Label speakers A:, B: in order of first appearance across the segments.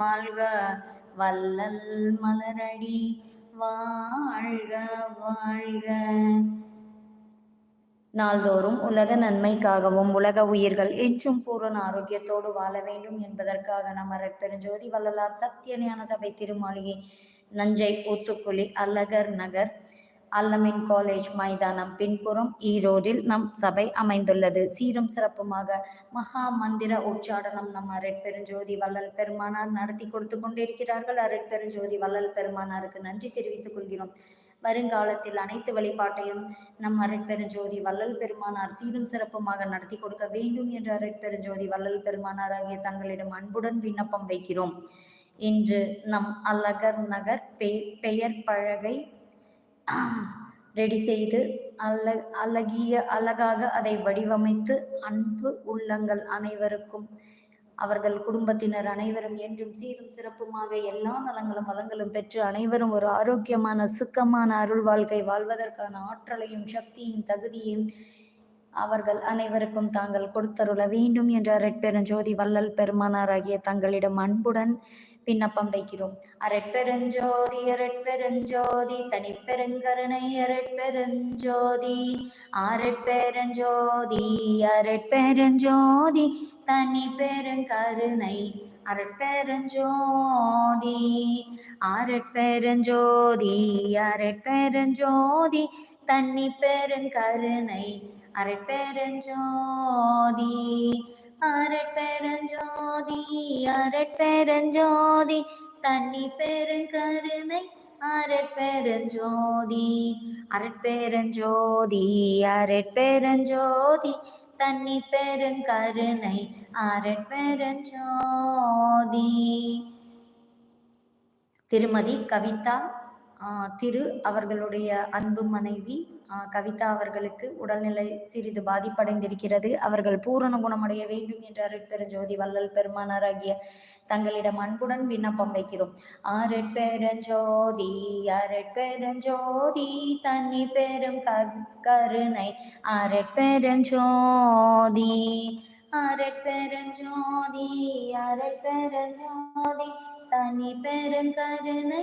A: வாழ்க வல்லல் மலரடி வாழ்க வாழ்க. நாள்தோறும் உலக நன்மைக்காகவும் உலக உயிர்கள் என்றும் பூரண ஆரோக்கியத்தோடு வாழ வேண்டும் என்பதற்காக நம் பெருஞ்சோதி வள்ளலார் சத்திய ஞான சபை திருமாளிகை நஞ்சை ஊத்துக்குழி அல்லகர் நகர் அல்லமின் காலேஜ் மைதானம் பின்புறம் ஈரோடில் நம் சபை அமைந்துள்ளது. சீரும் சிறப்புமாக மகா மந்திர உச்சாடனம் நம் அரட்பெருஞ்சோதி வள்ளல் பெருமானார் நடத்தி கொடுத்து கொண்டிருக்கிறார்கள். பெருஞ்சோதி வள்ளல் பெருமானாருக்கு நன்றி தெரிவித்துக் கொள்கிறோம். வருங்காலத்தில் அனைத்து வழிபாட்டையும் நம் அரட்பெருஞ்சோதி வள்ளல் பெருமானார் சீரும் சிறப்புமாக நடத்தி கொடுக்க வேண்டும் என்று பெருஞ்சோதி வள்ளல் பெருமானார் ஆகிய தங்களிடம் அன்புடன் விண்ணப்பம் வைக்கிறோம். இன்று நம் அல்லகர் நகர் பெ பெயர் பழகை ரெடி செய்து அல்ல அழகிய அழகாக அதை வடிவமைத்து அன்பு உள்ளங்கள் அனைவருக்கும் அவர்கள் குடும்பத்தினர் அனைவரும் என்றும் சீரும் சிறப்புமாக எல்லா நலங்களும் வளங்களும் பெற்று அனைவரும் ஒரு ஆரோக்கியமான சுக்கமான அருள் வாழ்க்கை வாழ்வதற்கான ஆற்றலையும் சக்தியும் தகுதியும் அவர்கள் அனைவருக்கும் தாங்கள் கொடுத்தருள வேண்டும் என்ற அரட்பெருஞ்சோதி வள்ளல் பெருமானாராகிய தங்களிடம் அன்புடன் விண்ணப்பம் வைக்கிறோம். அரட்பெருஞ்சோதி அரட்பெருஞ்சோதி தனிப்பெருங்கருணை அரட்பெருஞ்சோதி அரட்பெருஞ்சோதி அரட்பெருஞ்சோதி தனி பெருங்கருணை அரட்பெருஞ்சோதி அரட்பெருஞ்சோதி அரட்பெருஞ்சோதி தன்னி பெருங்கருணை அரட்பெருஞ்சோதி அரட்பெருஞ்சோதி அரட்பெருஞ்சோதி தண்ணி பெருங்கருணை அரட்பெருஞ்சோதி அரட்பெருஞ்சோதி அரட்பெருஞ்சோதி தண்ணி பெருங்கருணை அரட்பெருஞ்சோதி. திருமதி கவிதா திரு அவர்களுடைய அன்பு மனைவி கவிதா அவர்களுக்கு உடல்நிலை சிறிது பாதிப்படைந்திருக்கிறது. அவர்கள் பூரண குணமடைய வேண்டும் என்ற அருட்பெருஞ்சோதி வள்ளல் பெருமானாராகிய தங்களிடம் அன்புடன் விண்ணப்பம் வைக்கிறோம். அருட்பெருஞ்சோதி அருட்பெருஞ்சோதி தண்ணி பெரும் கருணை. அருட்பெருஞ்சோதி அருட்பெருஞ்சோதி அருட்பெருஞ்சோதி தனி பெருங்கருணை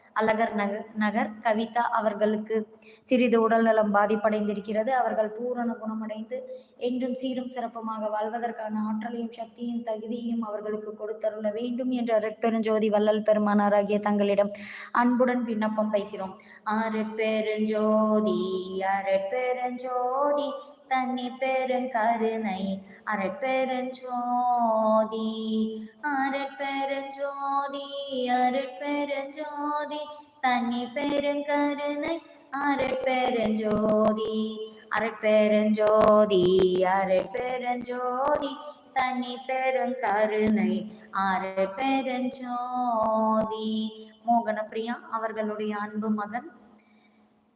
A: அழகர் நகர் நகர் கவிதா அவர்களுக்கு சிறிது உடல்நலம் பாதிப்படைந்திருக்கிறது. அவர்கள் பூரண குணமடைந்து என்றும் சீரும் சிறப்புமாக வாழ்வதற்கான ஆற்றலையும் சக்தியும் தகுதியையும் அவர்களுக்கு கொடுத்தருள வேண்டும் என்ற ரெட்பெருஞ்சோதி வள்ளல் பெருமானாராகிய தங்களிடம் அன்புடன் விண்ணப்பம் வைக்கிறோம். அரட்பெருஞ்சோதி அரட்பெருஞ்சோதி தன்னி பெருங்கருணை. அரட்பெருஞ்சோதி அரட்பெருஞ்சோதி அரட்பெருஞ்சோதி தன்னி பெருங்கருணை அரட்பெருஞ்சோதி அரட்பெருஞ்சோதி அரட்பெருஞ்சோதி தனி பெருங்கருணை அரட்பெருஞ்சோதி மோகனப்பிரியா அவர்களுடைய அன்பு மகன்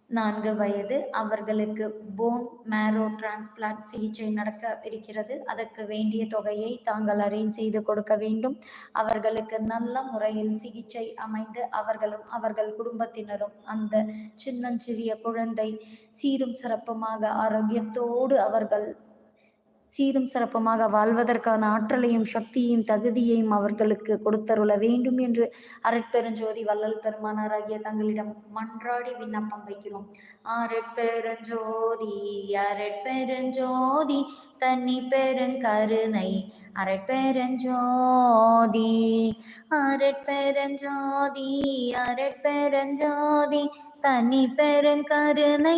A: நான்கு வயது. அவர்களுக்கு போன் மேரோ டிரான்ஸ்பிளான்ட் சிகிச்சை நடக்க இருக்கிறது. அதற்கு வேண்டிய தொகையை தாங்கள் அரேஞ்ச் செய்து கொடுக்க வேண்டும். அவர்களுக்கு நல்ல முறையில் சிகிச்சை அமைந்து அவர்களும் அவர்கள் குடும்பத்தினரும் அந்த சின்னஞ்சிறிய குழந்தை சீரும் சிறப்புமாக ஆரோக்கியத்தோடு அவர்கள் சீரும் சிறப்புமாக வாழ்வதற்கான ஆற்றலையும் சக்தியையும் தகுதியையும் அவர்களுக்கு கொடுத்தருள வேண்டும் என்று அரட்பெருஞ்சோதி வள்ளல் பெருமானாராகிய தங்களிடம் மன்றாடி விண்ணப்பம் வைக்கிறோம். அரட்பெருஞ்சோதி அரட்பெருஞ்சோதி தண்ணி பெருங்கருணை அரட்பெருஞ்சோதி அரட்பெருஞ்சோதி அரட்பெருஞ்சோதி தனி பெருங்கருணை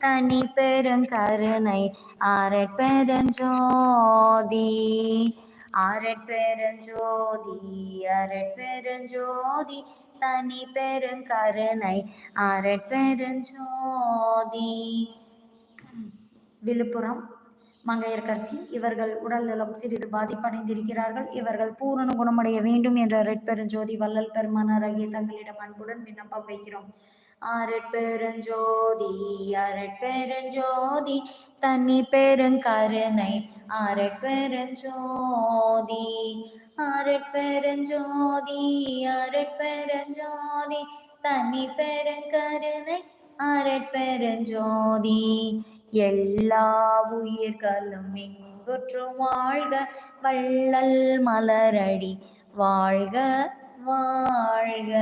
A: தனி பெருங்கருணை அரட்பெருஞ்சோதி அரட்பெருஞ்சோதி அரட்பெருஞ்சோதி தனி பெருங்கருணை அரட்பெருஞ்சோதி விழுப்புரம் மங்கையர்கரசி இவர்கள் உடல்நலம் சிறிது பாதிப்படைந்திருக்கிறார்கள். இவர்கள் பூரண குணமடைய வேண்டும் என்ற ரெட்பெருஞ்சோதி வள்ளல் பெருமானாராகிய தங்களிடம் அன்புடன் விண்ணப்பம் வைக்கிறோம். அரட்பெருஞ்சோதி அரட்பெருஞ்சோதி தனி பெருங்கருணை அரட்பெருஞ்சோதி அரட்பெருஞ்சோதி அரட்பெருஞ்சோதி தனி பெருங்கருணை அரட்பெருஞ்சோதி எல்லா உயிர்களும் இன்புற்று வாழ்க. வள்ளல் மலரடி வாழ்க வாழ்க.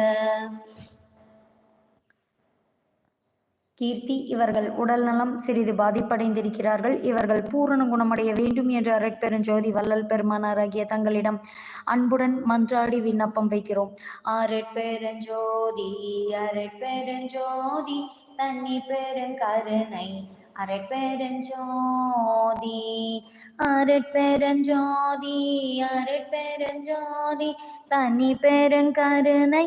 A: கீர்த்தி இவர்கள் உடல் நலம் சிறிது பாதிப்படைந்திருக்கிறார்கள். இவர்கள் பூரண குணமடைய வேண்டும் என்று அரட்பெருஞ்சோதி வள்ளல் பெருமானாராகிய தங்களிடம் அன்புடன் மன்றாடி விண்ணப்பம் வைக்கிறோம். அரட்பெருஞ்சோதி அரட்பெருஞ்சோதி தன்னி பெருங்கருணை அரட்பெருஞ்சோதி அரட்பெருஞ்சோதி அரட்பெருஞ்சோதி தனி பெருங்கருணை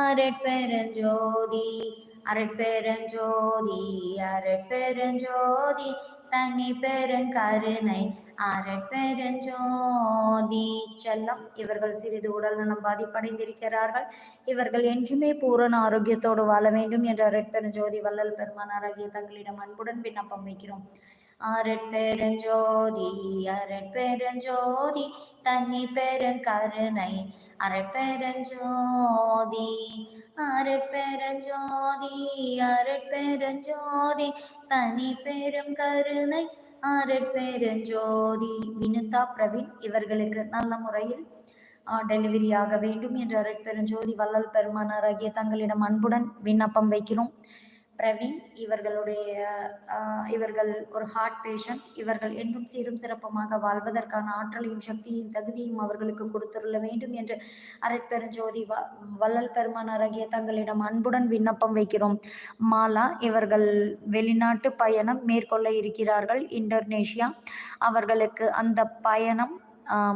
A: அரட்பெருஞ்சோதி அரட்பெருஞ்சோதி அரட்பெருஞ்சோதி தனி பெருங்கருணை அரட்பெருஞ்சோதி. செல்லம் இவர்கள் சிறிது உடல் நலம் பாதிப்படைந்திருக்கிறார்கள். இவர்கள் என்றுமே பூரண ஆரோக்கியத்தோடு வாழ வேண்டும் என்ற அரட்பெருஞ்சோதி வள்ளல் பெருமானாராகிய தங்களிடம் அன்புடன் விண்ணப்பம் வைக்கிறோம். அரட்பெருஞ்சோதி அரட்பெருஞ்சோதி தனி பெருங்கருணை அரட்பெருஞ்சோதி. அருட்பெருஞ்சோதி அருட்பெருஞ்சோதி தனி பெரும் கருணை அருட்பெருஞ்சோதி. வினுதா பிரவீன் இவர்களுக்கு நல்ல முறையில் டெலிவரி ஆக வேண்டும் என்ற அரட்பெருஞ்சோதி வள்ளல் பெருமானாராகிய தங்களிடம் அன்புடன் விண்ணப்பம் வைக்கிறோம். பிரவீன் இவர்களுடைய இவர்கள் ஒரு ஹார்ட் பேஷண்ட் இவர்கள் என்றும் சீரும் சிறப்புமாக வாழ்வதற்கான ஆற்றலையும் சக்தியும் தகுதியும் அவர்களுக்கு கொடுத்துள்ள வேண்டும் என்று அரட்பெருஞ்சோதி வ வள்ளல் பெருமான் பெருமானாராகிய தங்களிடம் அன்புடன் விண்ணப்பம் வைக்கிறோம். மாலா இவர்கள் வெளிநாட்டு பயணம் மேற்கொள்ள இருக்கிறார்கள். இந்தோனேஷியா அவர்களுக்கு அந்த பயணம்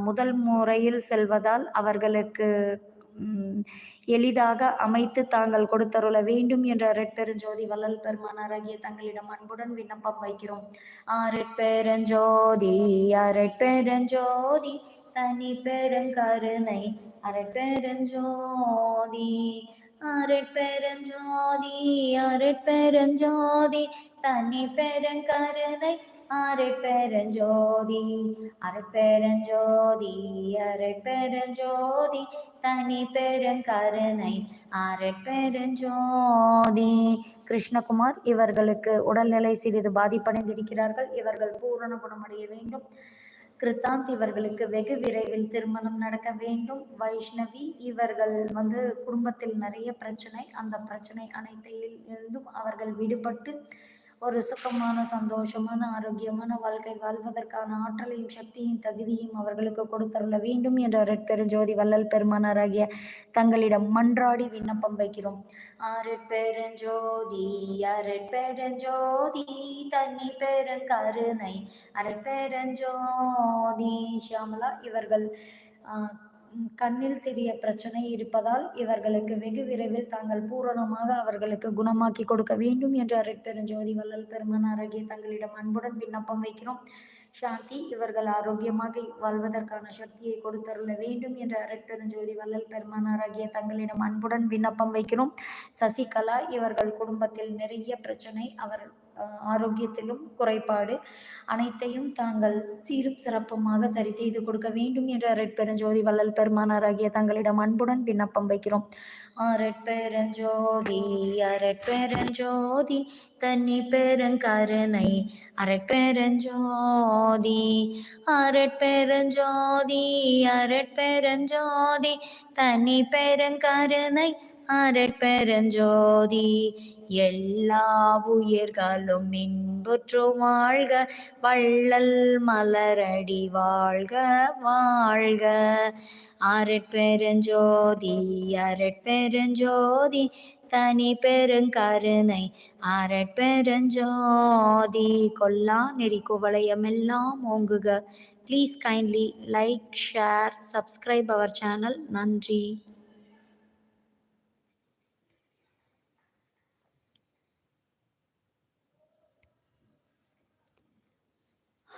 A: முதல் முறையில் செல்வதால் அவர்களுக்கு எளிதாக அமைத்து தாங்கள் கொடுத்தருள வேண்டும் என்ற ரெட்பெருஞ்சோதி வள்ளல் பெருமானாராகிய தங்களிடம் அன்புடன் விண்ணப்பம் வைக்கிறோம். அரட்பெருஞ்சோதி அரட்பெருஞ்சோதி தனி பெருங்கருணை அரட்பெருஞ்சோதி அரட்பெருஞ்சோதி அரட்பெருஞ்சோதி தனி பெருங்கருணை அரட்பெருஞ்சோதி அரட்பெருஞ்சோதி அரட்பெருஞ்சோதி தனி பெருங்கருணை அரைப்பெருஞ்சோதி கிருஷ்ணகுமார் இவர்களுக்கு உடல்நிலை சிறிது பாதிப்படைந்திருக்கிறார்கள். இவர்கள் பூரண குணமடைய வேண்டும். கிருத்தாந்த் இவர்களுக்கு வெகு விரைவில் திருமணம் நடக்க வேண்டும். வைஷ்ணவி இவர்கள் வந்து குடும்பத்தில் நிறைய பிரச்சனை. அந்த பிரச்சனை அனைத்தையும் அவர்கள் விடுபட்டு ஒரு சுகமான சந்தோஷமான ஆரோக்கியமான வாழ்க்கை வாழ்வதற்கான ஆற்றலையும் சக்தியும் தகுதியும் அவர்களுக்கு கொடுத்தருள வேண்டும் என்ற ரெட்பெருஞ்சோதி வள்ளல் பெருமானாராகிய தங்களிடம் மன்றாடி விண்ணப்பம் வைக்கிறோம். அருட்பெருஞ்சோதி அருட்பெருஞ்சோதி தண்ணி பெருங்கருணை அருட்பெருஞ்சோதி ஷியாமலா இவர்கள் கண்ணில் சிறிய பிரச்சனை இருப்பதால் இவர்களுக்கு வெகு விரைவில் தாங்கள் பூரணமாக அவர்களுக்கு குணமாக்கி கொடுக்க வேண்டும் என்று அருட்பெருஞ்சோதி வள்ளல் அருகே தங்களிடம் அன்புடன் விண்ணப்பம் வைக்கிறோம். சாந்தி இவர்கள் ஆரோக்கியமாக வாழ்வதற்கான சக்தியை கொடுத்தருள வேண்டும் என்ற அரட்பெருஞ்சோதி வள்ளல் பெருமானாராகிய தங்களிடம் அன்புடன் விண்ணப்பம் வைக்கிறோம். சசிகலா இவர்கள் குடும்பத்தில் நிறைய பிரச்சனை அவர் ஆரோக்கியத்திலும் குறைபாடு அனைத்தையும் தாங்கள் சீரும் சிறப்புமாக சரி செய்து கொடுக்க வேண்டும் என்ற ரெட்பெருஞ்சோதி வள்ளல் பெருமானாராகிய தங்களிடம் அன்புடன் விண்ணப்பம் வைக்கிறோம். அரட்பெருஞ்சோதி அரட்பெருஞ்சோதி தன்னி பெருங்கருணை அரட் பெருஞ்சோதி அரட் பெருஞ்சோதி அரட் பெருஞ்சோதி தனி பெருங்கருணை அரட்பெருஞ்சோதி எல்லா உயிர்களும் இன்புற்று வாழ்க வள்ளல் மலரடி வாழ்க வாழ்க. அரட்பெருஞ்சோதி அரட்பெருஞ்சோதி தனி பெருங்கருணை அரட்பெருஞ்சோதி கொல்லா நெறி குவளையம் எல்லாம் ஓங்குக. Please kindly like share subscribe our channel நன்றி.